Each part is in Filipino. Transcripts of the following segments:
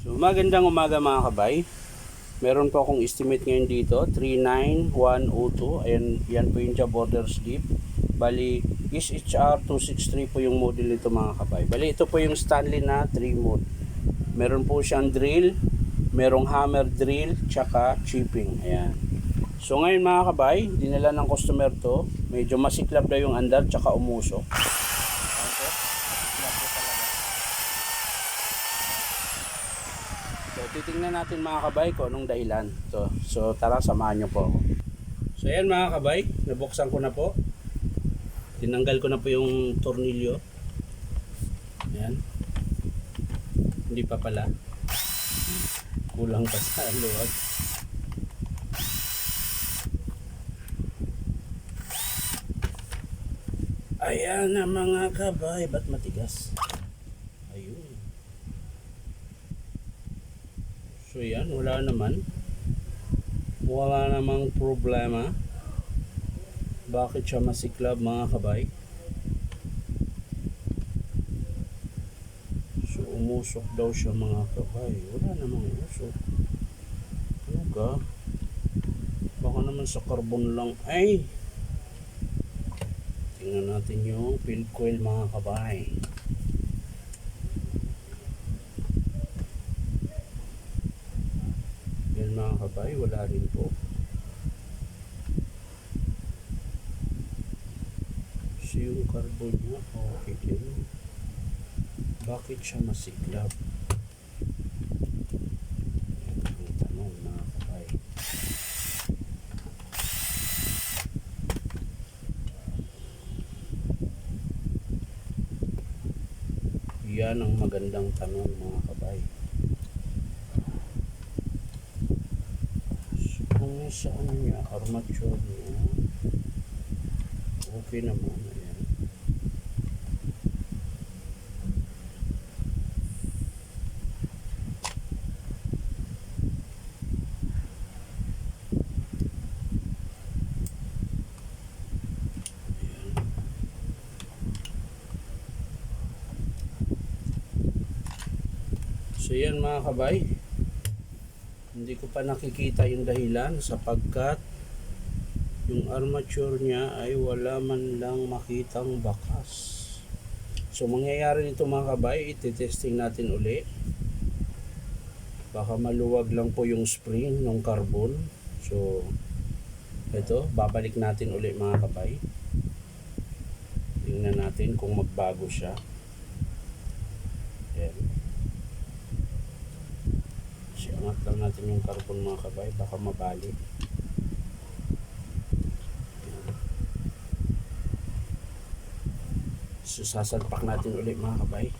So magandang umaga mga kabay. Meron po akong estimate ngayon dito, 39102. Ayan, yan po yung job order slip. Bali, is HR 263 po yung model nito mga kabay. Bali, ito po yung Stanley na 3 mode. Meron po siyang drill, merong hammer drill, tsaka chipping. Ayan. So ngayon mga kabay, dinala ng customer to. Medyo masiklab na yung andar, tsaka umusok. So, titingnan natin mga kabay kung anong dahilan. So, so tara, samahan nyo po. So, ayan mga kabay, nabuksan ko na po. Tinanggal ko na po yung tornilyo. Ayan. Hindi pa pala. Kulang pa sa luwag. Ayan na mga kabay, ba't matigas? Ayun. So yan, wala naman. Wala namang problema. Bakit siya masiklab mga kabay? So umusok daw siya mga kabay. Wala namang usok. Ano ka? Baka naman sa carbon lang. Ay! Tingnan natin yung field coil mga kabay. Kabay, wala rin po. So yung carbon niya, okay din. Bakit siya kabay. Yan ang magandang tanong mga kabay. So, kung sa niya, armature niya, okay naman. Ayan. So yan mga kabay. Hindi ko pa nakikita yung dahilan sapagkat yung armature niya ay wala man lang makitang bakas. So mangyayari nito mga kabay, ititesting natin uli. Baka maluwag lang po yung spring ng carbon. So ito, babalik natin uli mga kabay. Tingnan natin kung magbago siya. Ayan. Siangat lang natin yung carbon mga kabay, baka mabali. So sasalpak natin ulit mga kabay.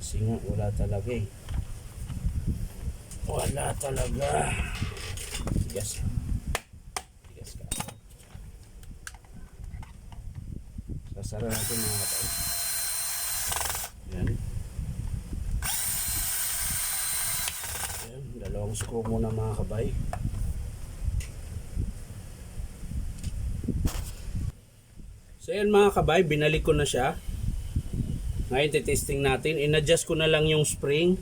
Kasi nga wala talaga eh. Wala talaga. Tigas. Tigas ka. Sasara natin mga kabay. Yan. Dalawang screw muna mga kabay. So yan mga kabay, binalik ko na siya. Ngayon titesting natin. In-adjust ko na lang yung spring.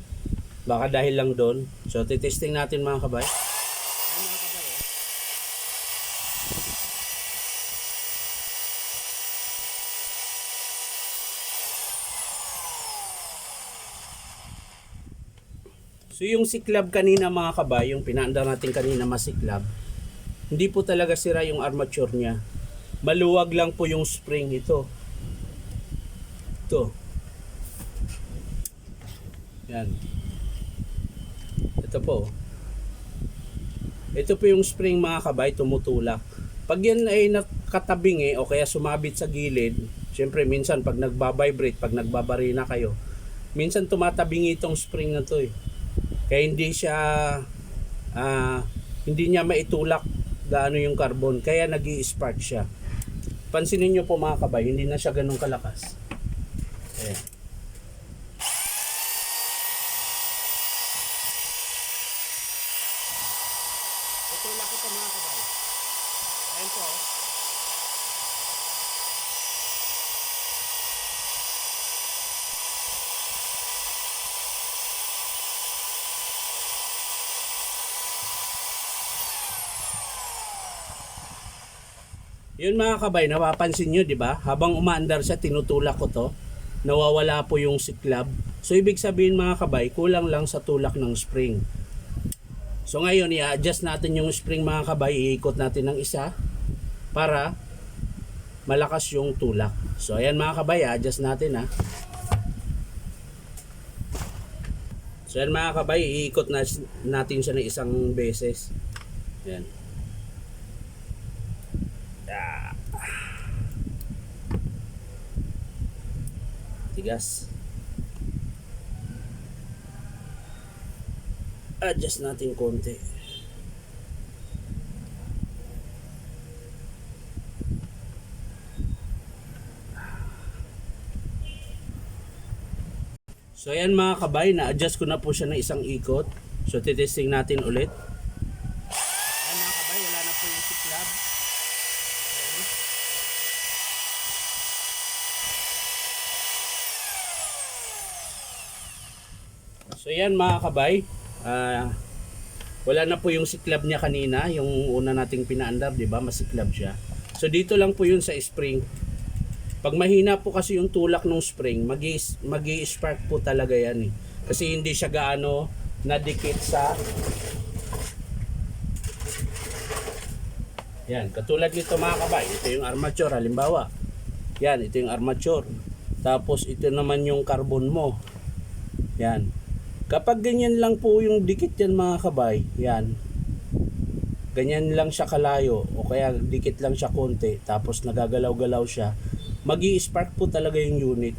Baka dahil lang doon. So titesting natin mga kabay. Ayan, mga kabay, oh. So yung siklab kanina mga kabay, yung pinaandar natin kanina masiklab, hindi po talaga sira yung armature niya. Maluwag lang po yung spring ito. Ito. Yan. Ito po. Ito po yung spring mga kabay, tumutulak. Pag yan ay nakatabing eh, o kaya sumabit sa gilid, syempre minsan pag nagbabibrate, pag nagbabarina kayo, minsan tumatabing itong spring na to eh. Kaya hindi siya ah, hindi niya maitulak gaano yung carbon kaya nag spark siya. Pansinin niyo po mga kabay, hindi na siya ganun kalakas. Ayan. Yun mga kabay, napapansin nyo, di ba? Habang umaandar siya, tinutulak ko to. Nawawala po yung siklab. So, ibig sabihin mga kabay, kulang lang sa tulak ng spring. So, ngayon, i-adjust natin yung spring mga kabay. Iikot natin ng isa para malakas yung tulak. So, ayan mga kabay, adjust natin ha. So, ayan mga kabay, iikot na, natin siya ng isang beses. Ayan. Tigas. Adjust natin konti. So ayan mga kabay, na-adjust ko na po siya ng isang ikot. So titesting natin ulit. Ayan mga kabay, wala na po yung siklab. Ayan. So yan mga kabay, ah, wala na po yung siklab niya kanina, yung una nating pinaandar, di ba? Masiklab siya. So dito lang po yun sa spring. Pag mahina po kasi yung tulak ng spring, magi spark po talaga yan eh. Kasi hindi siya gaano nadikit sa Yan, katulad nito mga kabay, ito yung armature halimbawa. Yan, ito yung armature. Tapos ito naman yung carbon mo. Yan. Kapag ganyan lang po yung dikit yan mga kabay, yan. Ganyan lang siya kalayo o kaya dikit lang siya konti tapos nagagalaw-galaw siya, magi spark po talaga yung unit.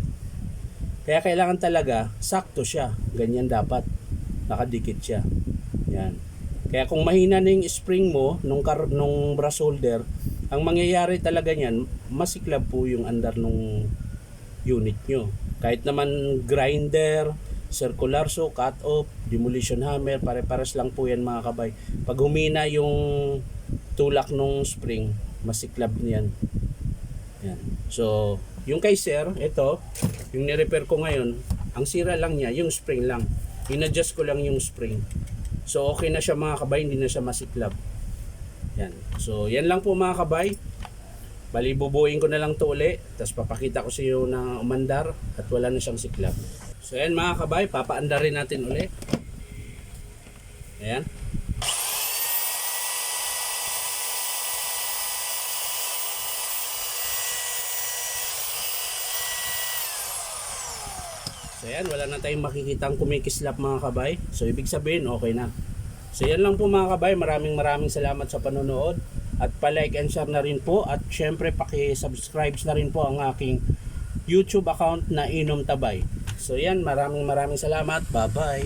Kaya kailangan talaga sakto siya. Ganyan dapat. Nakadikit siya. Yan. Kaya kung mahina na yung spring mo nung, kar- nung brass holder, ang mangyayari talaga niyan, masiklab po yung andar nung unit nyo. Kahit naman grinder, circular saw, cut off, demolition hammer, pare-pares lang po yan mga kabay. Pag humina yung tulak nung spring, masiklab niyan. Yan. So, yung kay sir, ito, yung ni-repair ko ngayon, ang sira lang niya, yung spring lang. In-adjust ko lang yung spring. So, okay na siya mga kabay, hindi na siya masiklab. Yan. So, yan lang po mga kabay. Bali, bubuin ko na lang to uli. Tapos papakita ko sa iyo na umandar at wala na siyang siklab. So, yan mga kabay, papaandarin natin uli. Ayan. So yan, wala na tayong makikitang kumikislap mga kabay. So ibig sabihin, okay na. So yan lang po mga kabay. Maraming maraming salamat sa panonood. At pa-like and share na rin po. At syempre, paki-subscribe na rin po ang aking YouTube account na Inom Tabay. So yan, maraming maraming salamat. Bye-bye.